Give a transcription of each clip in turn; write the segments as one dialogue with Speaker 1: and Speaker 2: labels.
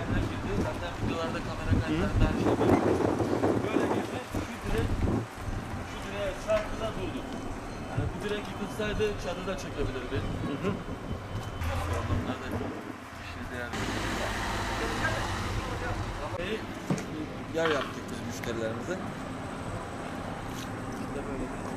Speaker 1: yerden girdi. Zaten videolarda kamera kayıtlarında her şey böyle. Böyle girdi. Şu direk şu direğe çarptı da durdu. Yani bu direk yıkılsaydı çadır da çekebilirdi.
Speaker 2: Hı hı.
Speaker 1: Onlar da bir şey değerli. Kafayı yer yaptık biz müşterilerimize. De böyle bir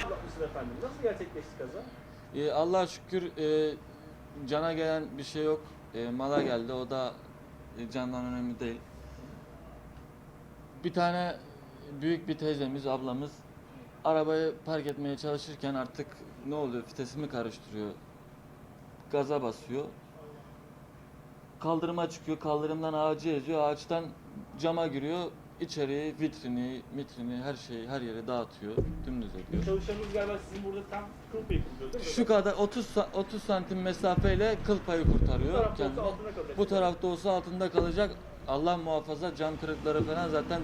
Speaker 2: Yapmışsın efendim. Nasıl gerçekleşti kaza?
Speaker 1: Ee, Allah'a şükür e, cana gelen bir şey yok. E, mala geldi. O da e, candan önemli değil. Bir tane büyük bir teyzemiz, ablamız arabayı park etmeye çalışırken artık ne oluyor? Vitesimi karıştırıyor. Gaza basıyor. Kaldırıma çıkıyor. Kaldırımdan ağacı eziyor. Ağaçtan cama giriyor. İçeriği, vitrini, mitrini, her şeyi, her yere dağıtıyor. Dümdüz ediyor.
Speaker 2: Çalışanımız galiba sizin burada tam kıl payı kuruluyor değil mi?
Speaker 1: Şu kadar 30 sa- 30 santim mesafeyle kıl payı
Speaker 2: Bu
Speaker 1: kurtarıyor
Speaker 2: tarafta olsa
Speaker 1: kendini.
Speaker 2: altında kalacak.
Speaker 1: Bu tarafta olsa altında kalacak. Allah muhafaza cam kırıkları falan zaten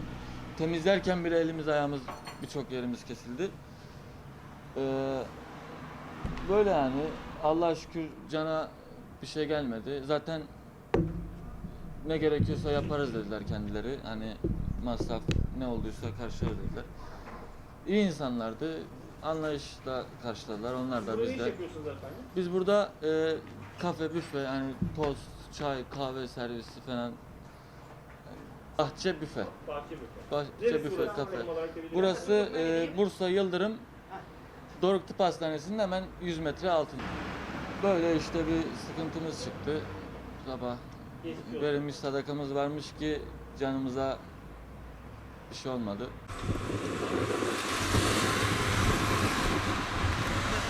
Speaker 1: temizlerken bile elimiz ayağımız birçok yerimiz kesildi. Ee, böyle yani Allah'a şükür cana bir şey gelmedi. Zaten ne gerekiyorsa yaparız dediler kendileri. Hani masraf ne olduysa karşılarız dediler. İyi insanlardı. Anlayışla karşıladılar. Onlar da bizde. Biz burada e, kafe, büfe, hani tost, çay, kahve servisi falan. Bahçe büfe.
Speaker 2: Bahçe büfe.
Speaker 1: Bahçe büfe kafe. Burası e, Bursa Yıldırım Doruk Tıp Hastanesi'nin hemen 100 metre altında. Böyle işte bir sıkıntımız çıktı. Sabah verilmiş sadakamız varmış ki canımıza bir şey olmadı.